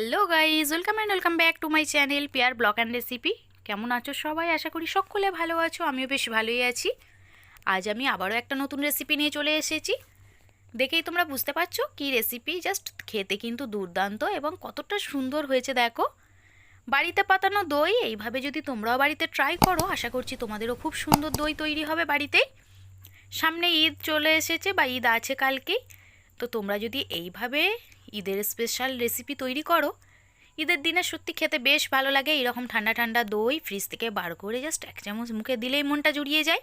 Hello guys welcome and welcome back to my channel peer blog and recipe কেমন আছো সবাই? আশা করি সকলে ভালো আছো, আমিও বেশ ভালোই আছি। আজ আমি আবারও একটা নতুন রেসিপি নিয়ে চলে এসেছি। দেখেই তোমরা বুঝতে পারছ কি রেসিপি জাস্ট খেতে কিন্তু দুর্দান্ত এবং কতটা সুন্দর হয়েছে, দেখো। বাড়িতে পাতানো দই, এইভাবে যদি তোমরাও বাড়িতে ট্রাই করো, আশা করছি তোমাদেরও খুব সুন্দর দই তৈরি হবে বাড়িতেই সামনে ঈদ চলে এসেছে বা ঈদ আছে কালকেই তো তোমরা যদি এইভাবে ঈদের স্পেশাল রেসিপি তৈরি করো। ঈদের দিনে সত্যি খেতে বেশ ভালো লাগে, এরকম ঠান্ডা ঠান্ডা দই ফ্রিজ থেকে বার করে জাস্ট এক চামচ মুখে দিলেই মনটা জুড়িয়ে যায়।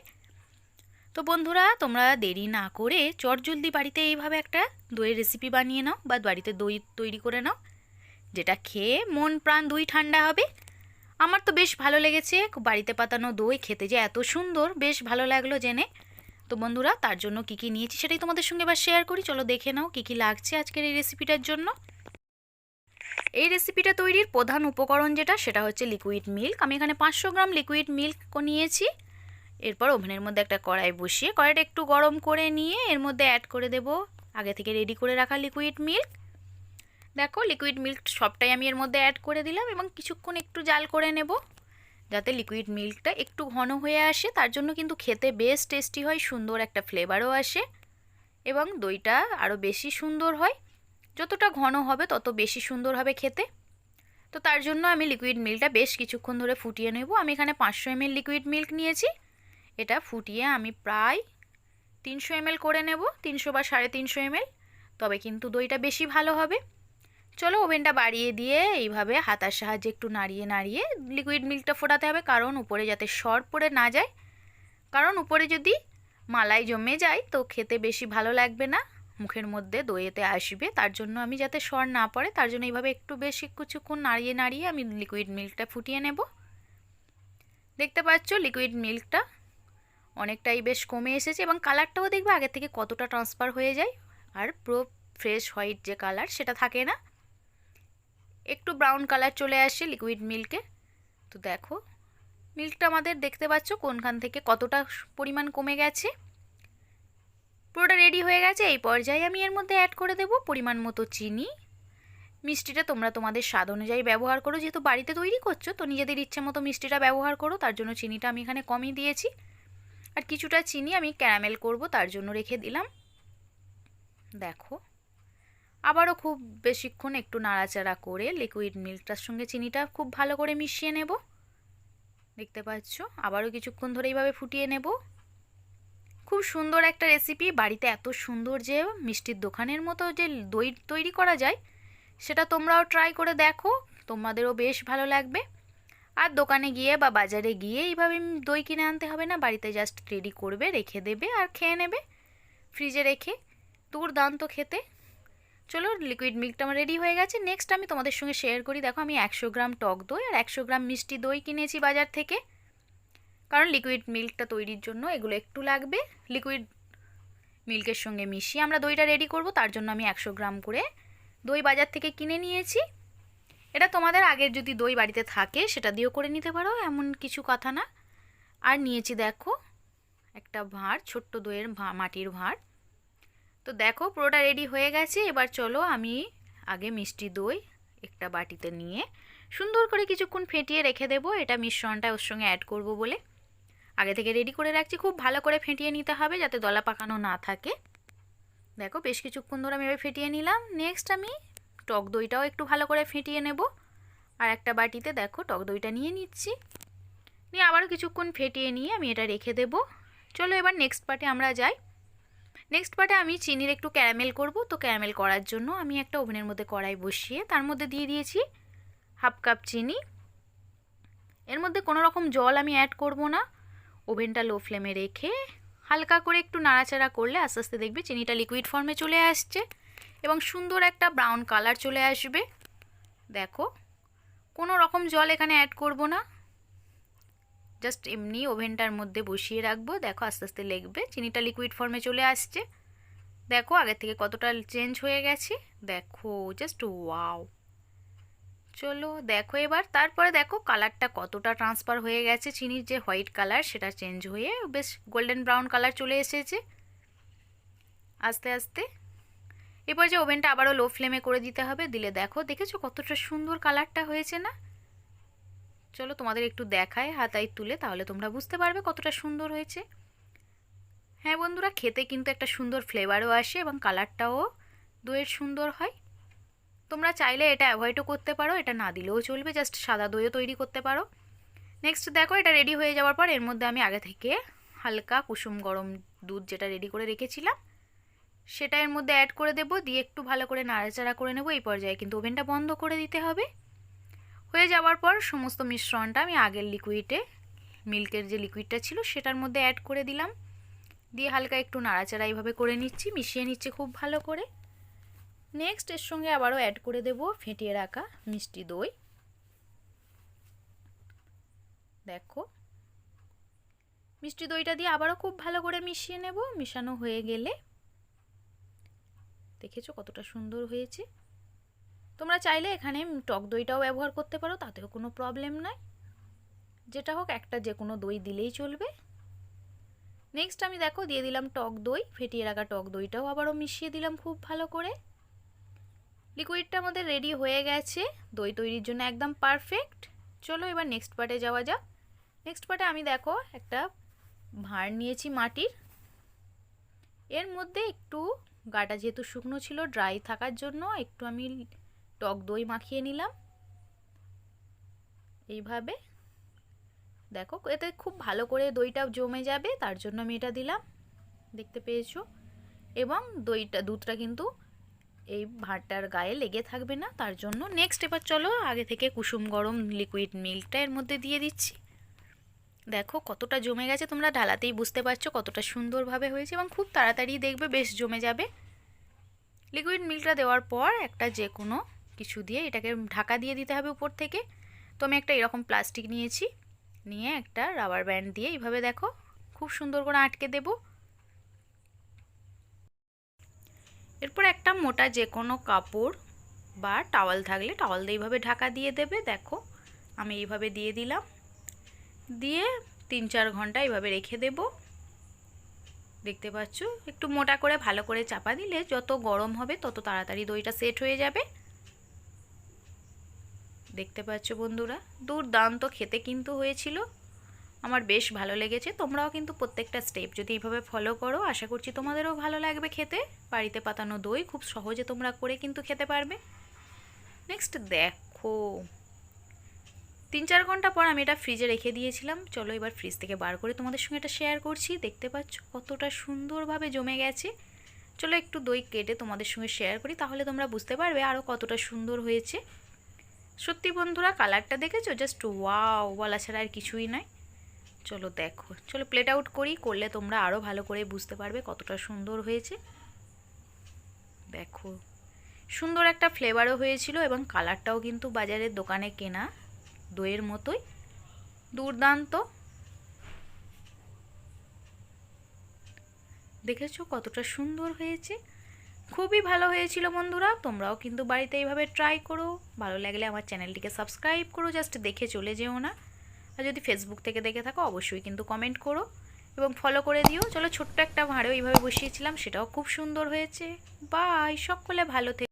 তো বন্ধুরা, তোমরা দেরি না করে চটজলদি বাড়িতে এইভাবে একটা দইয়ের রেসিপি বানিয়ে নাও বা বাড়িতে দই তৈরি করে নাও, যেটা খেয়ে মন প্রাণ দুই ঠান্ডা হবে। আমার তো বেশ ভালো লেগেছে, বাড়িতে পাতানো দই খেতে যে এত সুন্দর, বেশ ভালো লাগল জেনে। তো বন্ধুরা, তার জন্য কি কি নিয়েছি সেটাই তোমাদের সঙ্গে এবার শেয়ার করি। চলো দেখে নাও কি কি লাগছে আজকের এই রেসিপিটার জন্য। এই রেসিপিটা তৈরির প্রধান উপকরণ যেটা, সেটা হচ্ছে লিকুইড মিল্ক আমি এখানে পাঁচশো গ্রাম লিকুইড মিল্ক নিয়েছি। এরপর ওভেনের মধ্যে একটা কড়াই বসিয়ে, কড়াইটা একটু গরম করে নিয়ে এর মধ্যে অ্যাড করে দেব। আগে থেকে রেডি করে রাখা লিকুইড মিল্ক দেখো লিকুইড মিল্ক সবটাই আমি এর মধ্যে অ্যাড করে দিলাম এবং কিছুক্ষণ একটু জাল করে নেব। যাতে লিকুইড মিল্কটা একটু ঘন হয়ে আসে, তার জন্য কিন্তু খেতে বেশ টেস্টি হয়, সুন্দর একটা ফ্লেভারও আসে এবং দইটা আরও বেশি সুন্দর হয়। যতটা ঘন হবে, তত বেশি সুন্দর হবে খেতে। তো তার জন্য আমি লিকুইড মিল্কটা বেশ কিছুক্ষণ ধরে ফুটিয়ে নেব। আমি এখানে পাঁচশো এমএল লিকুইড মিল্ক নিয়েছি। এটা ফুটিয়ে আমি প্রায় তিনশো এমএল করে নেব, তিনশো বা সাড়ে তিনশো এমএল তবে কিন্তু দইটা বেশি ভালো হবে। চলো ওভেনটা বাড়িয়ে দিয়ে এইভাবে হাতার সাহায্যে একটু নাড়িয়ে নাড়িয়ে লিকুইড মিল্কটা ফোটাতে হবে। কারণ উপরে যাতে সর পড়ে না যায়। কারণ উপরে যদি মালাই জমে যায় তো খেতে বেশি ভালো লাগবে না। মুখের মধ্যে দইয়েতে আসবে। তার জন্য আমি যাতে সর না পড়ে, তার জন্য এইভাবে একটু বেশি কিছুক্ষণ নাড়িয়ে নাড়িয়ে আমি লিকুইড মিল্কটা ফুটিয়ে নেব। দেখতে পাচ্ছ লিকুইড মিল্কটা অনেকটাই বেশ কমে এসেছে এবং কালারটাও দেখবে আগের থেকে কতটা ট্রান্সফার হয়ে যায়। আর পুরো ফ্রেশ হোয়াইট যে কালার সেটা থাকে না। একটু ব্রাউন কালার চলে আসে লিকুইড মিল্কে তো দেখো মিল্কটা আমাদের দেখতে পাচ্ছ কোনখান থেকে কতটা পরিমাণ কমে গেছে। পুরোটা রেডি হয়ে গেছে, এই পর্যায়ে আমি এর মধ্যে অ্যাড করে দেব পরিমাণ মতো চিনি। মিষ্টিটা তোমরা তোমাদের স্বাদ অনুযায়ী ব্যবহার করো, যেহেতু বাড়িতে তৈরি করছ, তো নিজেদের ইচ্ছে মতো মিষ্টিটা ব্যবহার করো, তার জন্য চিনিটা আমি এখানে কমই দিয়েছি। আর কিছুটা চিনি আমি ক্যারামেল করব, তার জন্য রেখে দিলাম। দেখো আবারও খুব বেশিক্ষণ একটু নাড়াচাড়া করে লিকুইড মিল্কটার সঙ্গে চিনিটা খুব ভালো করে মিশিয়ে নেব। দেখতে পাচ্ছ? আবারও কিছুক্ষণ ধরে এইভাবে ফুটিয়ে নেব। খুব সুন্দর একটা রেসিপি বাড়িতে এত সুন্দর যে মিষ্টির দোকানের মতো যে দই তৈরি করা যায়, সেটা তোমরাও ট্রাই করে দেখো। তোমাদেরও বেশ ভালো লাগবে। আর দোকানে গিয়ে বা বাজারে গিয়ে এইভাবে দই কিনে আনতে হবে না। বাড়িতে জাস্ট রেডি করবে, রেখে দেবে আর খেয়ে নেবে। ফ্রিজে রেখে দুর্দান্ত খেতে। চলো লিকুইড মিল্কটা আমার রেডি হয়ে গেছে। নেক্সট আমি তোমাদের সঙ্গে শেয়ার করি। দেখো আমি একশো গ্রাম টক দই আর একশো গ্রাম মিষ্টি দই কিনেছি বাজার থেকে। কারণ লিকুইড মিল্কটা তৈরির জন্য এগুলো একটু লাগবে। লিকুইড মিল্কের সঙ্গে মিশিয়ে আমরা দইটা রেডি করব। তার জন্য আমি একশো গ্রাম করে দই বাজার থেকে কিনে নিয়েছি। এটা তোমাদের আগের যদি দই বাড়িতে থাকে, সেটা দিয়েও করে নিতে পারো, এমন কিছু কথা না। আর নিয়েছি দেখো একটা ভাঁড়, ছোট্ট দইয়ের মাটির ভাঁড়। তো দেখো পুরোটা রেডি হয়ে গেছে। এবার চলো আমি আগে মিষ্টি দই একটা বাটিতে নিয়ে সুন্দর করে কিছুক্ষণ ফেটিয়ে রেখে দেবো। এটা মিশ্রণটা ওর সঙ্গে অ্যাড করব বলে। আগে থেকে রেডি করে রাখছি। খুব ভালো করে ফেটিয়ে নিতে হবে যাতে দলা পাকানো না থাকে। দেখো বেশ কিছুক্ষণ ধরে আমি এবার ফেটিয়ে নিলাম। নেক্সট আমি টক দইটাও একটু ভালো করে ফেটিয়ে নেব। আর একটা বাটিতে দেখো টক দইটা নিয়ে নিচ্ছি। নিয়ে আবারও কিছুক্ষণ ফেটিয়ে নিয়ে আমি এটা রেখে দেব। চলো এবার নেক্সট পার্টে আমরা যাই। নেক্সট পার্টে আমি চিনির একটু ক্যারামেল করব। তো ক্যারামেল করার জন্য আমি একটা ওভেনের মধ্যে কড়াই বসিয়ে, তার মধ্যে দিয়ে দিয়েছি হাফ কাপ চিনি। এর মধ্যে কোনো রকম জল আমি অ্যাড করব না। ওভেনটা লো ফ্লেমে রেখে হালকা করে একটু নাড়াচাড়া করলে আস্তে আস্তে দেখবে চিনিটা লিকুইড ফর্মে চলে আসছে এবং সুন্দর একটা ব্রাউন কালার চলে আসবে। দেখো, কোনো রকম জল এখানে অ্যাড করব না। জাস্ট এমনি ওভেনটার মধ্যে বসিয়ে রাখব। দেখো আস্তে আস্তে লেগবে। চিনিটা লিকুইড ফর্মে চলে আসছে। দেখো আগের থেকে কতটা চেঞ্জ হয়ে গেছে। দেখো জাস্ট ওয়াও চলো, দেখো এবার। তারপরে দেখো কালারটা কতটা ট্রান্সফার হয়ে গেছে। চিনির যে হোয়াইট কালার সেটা চেঞ্জ হয়ে বেশ গোল্ডেন ব্রাউন কালার চলে এসেছে। আস্তে আস্তে। এরপর যে ওভেনটা আবারও লো ফ্লেমে করে দিতে হবে। দিলে দেখো, দেখেছ কতটা সুন্দর কালারটা হয়েছে না? চলো তোমাদের একটু দেখায়, হাতায় তুলে, তাহলে তোমরা বুঝতে পারবে কতটা সুন্দর হয়েছে। হ্যাঁ বন্ধুরা, খেতে কিন্তু একটা সুন্দর ফ্লেভারও আসে এবং কালারটাও দইয়ের সুন্দর হয়। তোমরা চাইলে এটা অ্যাভয়েডও করতে পারো, এটা না দিলেও চলবে জাস্ট সাদা দইও তৈরি করতে পারো। নেক্সট দেখো, এটা রেডি হয়ে যাওয়ার পর এর মধ্যে আমি আগে থেকে হালকা কুসুম গরম দুধ যেটা রেডি করে রেখেছিলাম, সেটা এর মধ্যে অ্যাড করে দেবো, দিয়ে একটু ভালো করে নাড়াচাড়া করে নেব, এই পর্যায়ে কিন্তু ওভেনটা বন্ধ করে দিতে হবে। হয়ে যাওয়ার পর সমস্ত মিশ্রণটা আমি আগের লিকুইডে মিল্কের যে লিকুইডটা ছিল সেটার মধ্যে অ্যাড করে দিলাম। দিয়ে হালকা একটু নাড়াচাড়া এইভাবে করে নিচ্ছি, মিশিয়ে নিচ্ছি খুব ভালো করে। নেক্সট এর সঙ্গে আবারও অ্যাড করে দেব ফেটিয়ে রাখা মিষ্টি দই। দেখো। মিষ্টি দইটা দিয়ে আবারও খুব ভালো করে মিশিয়ে নেব, মিশানো হয়ে গেলে। দেখেছ কতটা সুন্দর হয়েছে? তোমরা চাইলে এখানে টক দইটাও ব্যবহার করতে পারো, তাতেও কোনো প্রবলেম নাই। যেটা হোক, একটা যে কোনো দই দিলেই চলবে। নেক্সট আমি দেখো, দিয়ে দিলাম টক দই, ফেটিয়ে রাখা টক দইটাও আবারও মিশিয়ে দিলাম খুব ভালো করে। লিকুইডটা আমাদের রেডি হয়ে গেছে, দই তৈরির জন্য একদম পারফেক্ট চলো এবার নেক্সট পার্টে যাওয়া যাক। নেক্সট পার্টে আমি দেখো, একটা ভাঁড় নিয়েছি মাটির। এর মধ্যে একটু গাটা যেহেতু শুকনো ছিল ড্রাই থাকার জন্য একটু আমি টক দই মাখিয়ে নিলাম। এইভাবে। দেখো, এতে খুব ভালো করে দইটা জমে যাবে, তার জন্য আমি এটা দিলাম। দেখতে পেয়েছ? এবং দইটা, দুধটা কিন্তু এই ভাঁড়টার গায়ে লেগে থাকবে না, তার জন্য নেক্সট এবার চলো আগে থেকে কুসুম গরম লিকুইড মিল্কটা এর মধ্যে দিয়ে দিচ্ছি। দেখো, কতটা জমে গেছে, তোমরা ঢালাতেই বুঝতে পারছ কতটা সুন্দরভাবে হয়েছে এবং খুব তাড়াতাড়ি দেখবে বেশ জমে যাবে। লিকুইড মিল্কটা দেওয়ার পর একটা যে কোনো কিছু দিয়ে এটাকে ঢাকা দিয়ে দিতে হবে উপর থেকে। তো আমি একটা এরকম প্লাস্টিক নিয়েছি। নিয়ে একটা রাবার ব্যান্ড দিয়ে এইভাবে দেখো, খুব সুন্দর করে আটকে দেব। এরপর একটা মোটা যে কোনো কাপড় বা টাওয়াল থাকলে টাওয়াল দিয়ে এইভাবে ঢাকা দিয়ে দেবে। দেখো, আমি এইভাবে দিয়ে দিলাম। দিয়ে তিন চার ঘণ্টা এইভাবে রেখে দেব। দেখতে পাচ্ছ? একটু মোটা করে ভালো করে চাপা দিলে যত গরম হবে তত তাড়াতাড়ি দইটা সেট হয়ে যাবে। দেখতে পাচ্ছ বন্ধুরা, দুর্দান্ত খেতে কিন্তু হয়েছিল। আমার বেশ ভালো লেগেছে, তোমরাও কিন্তু প্রত্যেকটা স্টেপ যদি এইভাবে ফলো করো, আশা করছি তোমাদেরও ভালো লাগবে খেতে। বাড়িতে পাতানো দই খুব সহজে তোমরা করে কিন্তু খেতে পারবে। নেক্সট দেখো, তিন চার ঘণ্টা পর আমি এটা ফ্রিজে রেখে দিয়েছিলাম। চলো এবার ফ্রিজ থেকে বার করে তোমাদের সঙ্গে এটা শেয়ার করছি। দেখতে পাচ্ছ কতটা সুন্দরভাবে জমে গেছে। চলো একটু দই কেটে তোমাদের সঙ্গে শেয়ার করি, তাহলে তোমরা বুঝতে পারবে আরও কতটা সুন্দর হয়েছে। সত্যি বন্ধুরা কালারটা দেখেছ? জাস্ট ওয়াও বলা ছাড়া আর কিছুই নয়। চলো দেখো, চলো প্লেট আউট করি, করলে তোমরা আরও ভালো করে বুঝতে পারবে কতটা সুন্দর হয়েছে। দেখো, সুন্দর একটা ফ্লেভারও হয়েছিল এবং কালারটাও কিন্তু বাজারের দোকানে কেনা, দইয়ের মতোই। দুর্দান্ত। দেখেছ কতটা সুন্দর হয়েছে? খুবই ভালো হয়েছিল বন্ধুরা, তোমরাও কিন্তু বাড়িতে এইভাবে ট্রাই করো। ভালো লাগলে আমার চ্যানেলটিকে সাবস্ক্রাইব করো জাস্ট দেখে চলে যেও না। আর যদি ফেসবুক থেকে দেখে থাকো, অবশ্যই কিন্তু কমেন্ট করো। এবং ফলো করে দিও। চলো ছোট্ট একটা ভাঁড়েও এইভাবে বসিয়েছিলাম, সেটাও খুব সুন্দর হয়েছে। বাই সকলে ভালো থেকে।